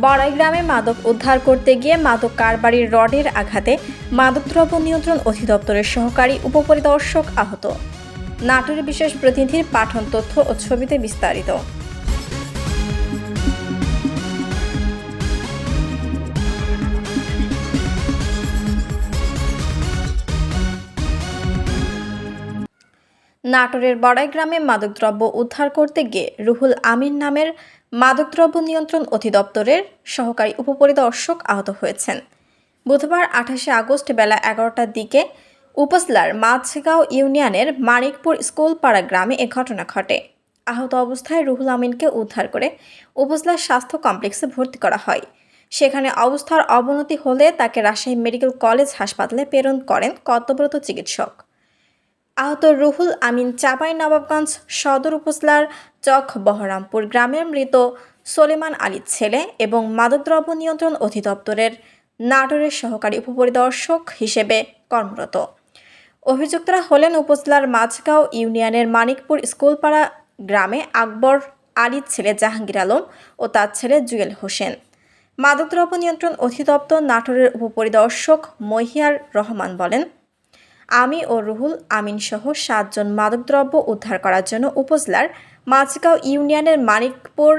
বড়াই গ্রামে মাদক উদ্ধার করতে গিয়ে মাদক কারবারির রডের আঘাতে মাদকদ্রব্য নিয়ন্ত্রণ অধিদপ্তরের সহকারী উপপরিদর্শক আহত। নাটোরের বিশেষ প্রতিনিধির পাঠন তথ্য ও ছবিতে বিস্তারিত। নাটোরের বড়াই গ্রামে মাদকদ্রব্য উদ্ধার করতে গিয়ে রুহুল আমিন নামের মাদকদ্রব্য নিয়ন্ত্রণ অধিদপ্তরের সহকারী উপপরিদর্শক আহত হয়েছেন। বুধবার আঠাশে আগস্ট বেলা এগারোটার দিকে উপজেলার মাছগাঁও ইউনিয়নের মানিকপুর স্কুলপাড়া গ্রামে এ ঘটনা ঘটে। আহত অবস্থায় রুহুল আমিনকে উদ্ধার করে উপজেলার স্বাস্থ্য কমপ্লেক্সে ভর্তি করা হয়। সেখানে অবস্থার অবনতি হলে তাকে রাজশাহী মেডিকেল কলেজ হাসপাতালে প্রেরণ করেন কর্তব্যরত চিকিৎসক। আহত রুহুল আমিন চাপাই নবাবগঞ্জ সদর উপজেলার চক বহরামপুর গ্রামের মৃত সলেমান আলীর ছেলে এবং মাদকদ্রব্য নিয়ন্ত্রণ অধিদপ্তরের নাটোরের সহকারী উপপরিদর্শক হিসেবে কর্মরত। অভিযুক্তরা হলেন উপজেলার মাঝগাঁও ইউনিয়নের মানিকপুর স্কুলপাড়া গ্রামে আকবর আলীর ছেলে জাহাঙ্গীর আলম ও তার ছেলে জুয়েল হোসেন। মাদকদ্রব্য নিয়ন্ত্রণ অধিদপ্তর নাটোরের উপপরিদর্শক মহিয়ার রহমান বলেন আমি ও রুহুল আমিন সহ সাতজন মাদকদ্রব্য উদ্ধার করার জন্য উপজেলার মাঝগাঁও ইউনিয়নের মানিকপুর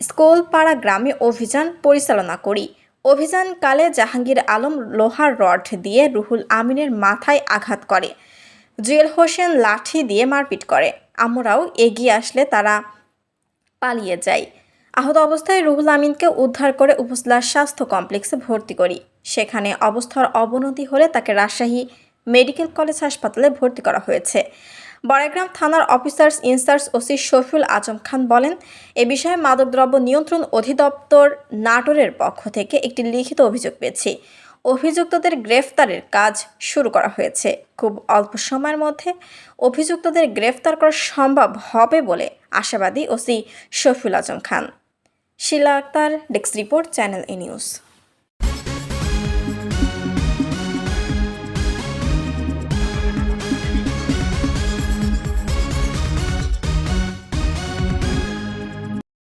স্কোলপাড়া গ্রামে অভিযান পরিচালনা করি। অভিযানকালে জাহাঙ্গীর আলম লোহার রড দিয়ে রুহুল আমিনের মাথায় আঘাত করে। জুয়েল হোসেন লাঠি দিয়ে মারপিট করে। আমরাও এগিয়ে আসলে তারা পালিয়ে যায়। আহত অবস্থায় রুহুল আমিনকে উদ্ধার করে উপজেলার স্বাস্থ্য কমপ্লেক্সে ভর্তি করি। সেখানে অবস্থার অবনতি হলে তাকে রাজশাহী মেডিকেল কলেজ হাসপাতালে ভর্তি করা হয়েছে। বড়াইগ্রাম থানার officers in-charge OC Shafiul Azam Khan বলেন, এ বিষয়ে মাদকদ্রব্য নিয়ন্ত্রণ অধিদপ্তর নাটোরের পক্ষ থেকে একটি লিখিত অভিযোগ পেয়েছি। অভিযুক্তদের গ্রেফতারের কাজ শুরু করা হয়েছে। খুব অল্প সময়ের মধ্যে অভিযুক্তদের গ্রেফতার করা সম্ভব হবে বলে আশাবাদী OC Shafiul Azam Khan. Shila Akter, desk report, channel A news.